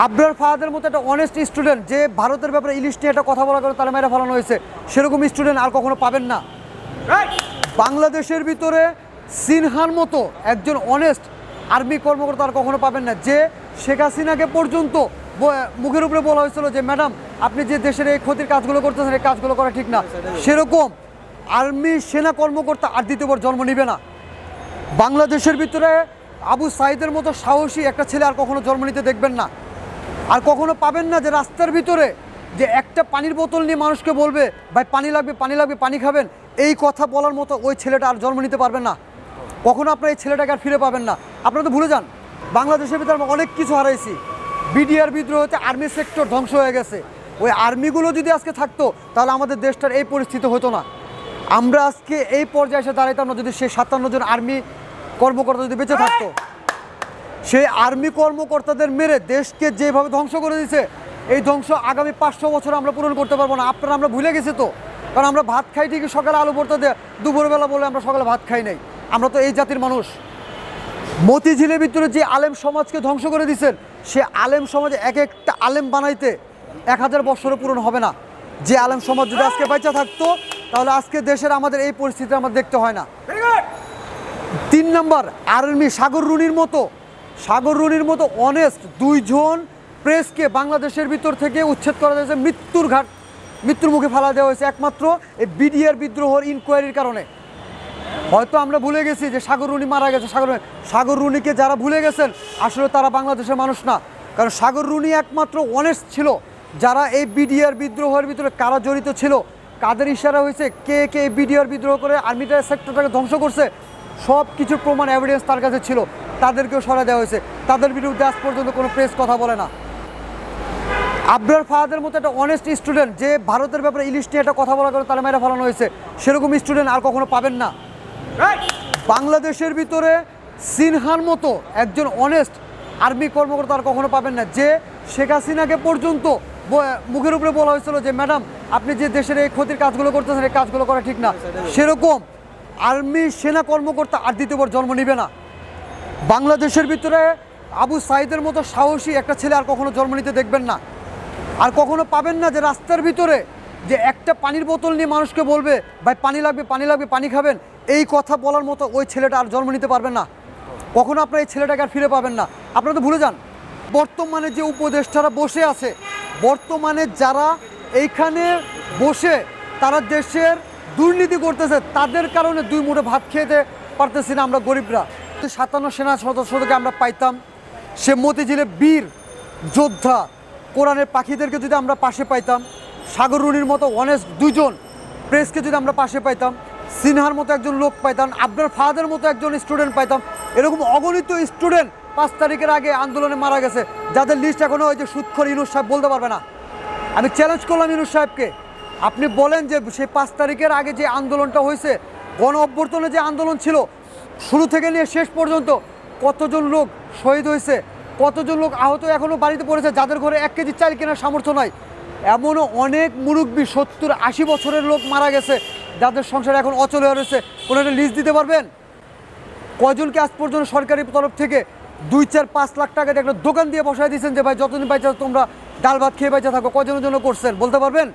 আবরার ফাহাদের মতো একটা honest student যে ভারতের ব্যাপারে ইলিশ নিয়ে একটা কথা বলার কারণে তারা মেরে ফেলানো হয়েছে। সেরকম স্টুডেন্ট আর কখনো পাবেন না। বাংলাদেশের ভিতরে সিনহার মতো একজন অনেস্ট আর্মি কর্মকর্তা আর কখনো পাবেন না। যে শেখ হাসিনাকে পর্যন্ত মুখের উপরে বলা হয়েছিল যে, ম্যাডাম, আপনি যে দেশের এই ক্ষতির কাজগুলো করতেছেন, এই কাজগুলো করা ঠিক না। সেরকম আর্মি সেনা কর্মকর্তা আর দ্বিতীয়বার জন্ম নিবে না। বাংলাদেশের ভিতরে আবু সাইদের মতো সাহসী একটা ছেলে আর কখনো জন্ম নিতে দেখবেন না। আর কখনো পাবেন না যে রাস্তার ভিতরে যে একটা পানির বোতল নিয়ে মানুষকে বলবে, ভাই, পানি লাগবে পানি লাগবে, পানি খাবেন। এই কথা বলার মতো ওই ছেলেটা আর জন্ম নিতে পারবেন না। কখনো আপনার এই ছেলেটাকে আর ফিরে পাবেন না। আপনারা তো ভুলে যান, বাংলাদেশের ভিতরে আমরা অনেক কিছু হারাইছি। বিডিআর বিদ্রোহ হতে আর্মি সেক্টর ধ্বংস হয়ে গেছে। ওই আর্মিগুলো যদি আজকে থাকতো, তাহলে আমাদের দেশটার এই পরিস্থিতি হতো না। আমরা আজকে এই পর্যায়ে এসে দাঁড়াইতাম না যদি সেই সাতান্ন জন আর্মি কর্মকর্তা যদি বেঁচে থাকতো সেই আর্মি কর্মকর্তাদের মেরে দেশকে যেভাবে ধ্বংস করে দিয়েছে, এই ধ্বংস আগামী পাঁচশো বছর আমরা পূরণ করতে পারব না। আপনারা আমরা ভুলে গেছি তো। কারণ আমরা ভাত খাই ঠিকই সকালে আলু ভর্তা দিয়ে দুপুরবেলা বলে আমরা সকালে ভাত খাই নাই। আমরা তো এই জাতির মানুষ। মতিঝিলের ভিতরে যে আলেম সমাজকে ধ্বংস করে দিয়েছেন, সে আলেম সমাজে এক একটা আলেম বানাইতে এক হাজার বছরও পূরণ হবে না। যে আলেম সমাজ যদি আজকে বেঁচে থাকতো, তাহলে আজকে দেশের আমাদের এই পরিস্থিতি আমাদের দেখতে হয় না। তিন নম্বর, আর্মি সাগর রুনির মতো সাগর রুনির মতো অনেস্ট দুইজন প্রেসকে বাংলাদেশের ভিতর থেকে উচ্ছেদ করা হয়েছে। মৃত্যুর ঘাট, মৃত্যুর মুখে ফেলা দেওয়া হয়েছে একমাত্র এই বিডিআর বিদ্রোহর ইনকোয়ারির কারণে। হয়তো আমরা ভুলে গেছি যে সাগর রুনি মারা গেছে। সাগর সাগর রুনিকে যারা ভুলে গেছেন, আসলে তারা বাংলাদেশের মানুষ না। কারণ সাগর রুনি একমাত্র অনেস্ট ছিল। যারা এই বিডিআর বিদ্রোহের ভিতরে কারা জড়িত ছিল, কাদের ইশারা হয়েছে, কে কে এই বিডিআর বিদ্রোহ করে আর্মিটার সেক্টরটাকে ধ্বংস করছে সব কিছুর প্রমাণ এভিডেন্স তার কাছে ছিল। তাদেরকেও সরা দেওয়া হয়েছে। তাদের বিরুদ্ধে আজ পর্যন্ত কোনো প্রেস কথা বলে না। আবরার ফাহাদের মতো একটা অনেস্ট স্টুডেন্ট যে ভারতের ব্যাপারে ইলিশ নিয়ে একটা কথা বলা কারণে তারা মেরে ফেলানো হয়েছে সেরকম স্টুডেন্ট আর কখনো পাবেন না। বাংলাদেশের ভিতরে সিনহার মতো একজন অনেস্ট আর্মি কর্মকর্তা আর কখনো পাবেন না। যে শেখ হাসিনাকে পর্যন্ত মুখের উপরে বলা হয়েছিল যে ম্যাডাম আপনি যে দেশের এই ক্ষতির কাজগুলো করতেছেন এই কাজগুলো করা ঠিক না। সেরকম আর্মি সেনা কর্মকর্তা আর দ্বিতীয়বার জন্ম নিবে না। বাংলাদেশের ভিতরে আবু সাইদের মতো সাহসী একটা ছেলে আর কখনো জন্ম নিতে দেখবেন না। আর কখনো পাবেন না যে রাস্তার ভিতরে যে একটা পানির বোতল নিয়ে মানুষকে বলবে, ভাই, পানি লাগবে পানি লাগবে, পানি খাবেন। এই কথা বলার মতো ওই ছেলেটা আর জন্ম নিতে পারবেন না। কখনো আপনার এই ছেলেটাকে আর ফিরে পাবেন না। আপনারা তো ভুলে যান, বর্তমানে যে উপদেষ্টারা বসে আছে, বর্তমানে যারা এইখানে বসে তারা দেশের দুর্নীতি করতেছে, তাদের কারণে দুই মুঠো ভাত খেতে পারতেছি না আমরা গরিবরা। সাতান্ন সেনা সদস্যদেরকে আমরা পাইতাম। সে মতিঝিলে বীর যোদ্ধা কোরআনের পাখিদেরকে যদি আমরা পাশে পাইতাম, সাগর রুনির মতো অনেস্ট দুজন প্রেসকে যদি আমরা পাশে পাইতাম, সিনহার মতো একজন লোক পাইতাম আবদার ফাহাদের মতো একজন স্টুডেন্ট পাইতাম, এরকম অগণিত স্টুডেন্ট পাঁচ তারিখের আগে আন্দোলনে মারা গেছে, যাদের লিস্ট এখনও ওই যে সুৎখর ইনুস সাহেব বলতে পারবে না। আমি চ্যালেঞ্জ করলাম ইনুস সাহেবকে। আপনি বলেন যে সেই পাঁচ তারিখের আগে যে আন্দোলনটা হয়েছে গণ অভ্যর্থনে যে আন্দোলন ছিল শুরু থেকে নিয়ে শেষ পর্যন্ত কতজন লোক শহীদ হয়েছে, কতজন লোক আহত এখনও বাড়িতে পড়েছে, যাদের ঘরে এক কেজি চাল কেনার সামর্থ্য নাই। এমনও অনেক মুরব্বী সত্তর আশি বছরের লোক মারা গেছে, যাদের সংসার এখন অচল হয়ে রয়েছে। কোনো একটা লিস্ট দিতে পারবেন? কজনকে আজ পর্যন্ত সরকারি তরফ থেকে দুই চার পাঁচ লাখ টাকা একটা দোকান দিয়ে বসায় দিয়েছেন যে, ভাই, যতদিন বাইচা তোমরা ডাল ভাত খেয়ে বাইচা থাকো কজনের জন্য করছেন? বলতে পারবেন?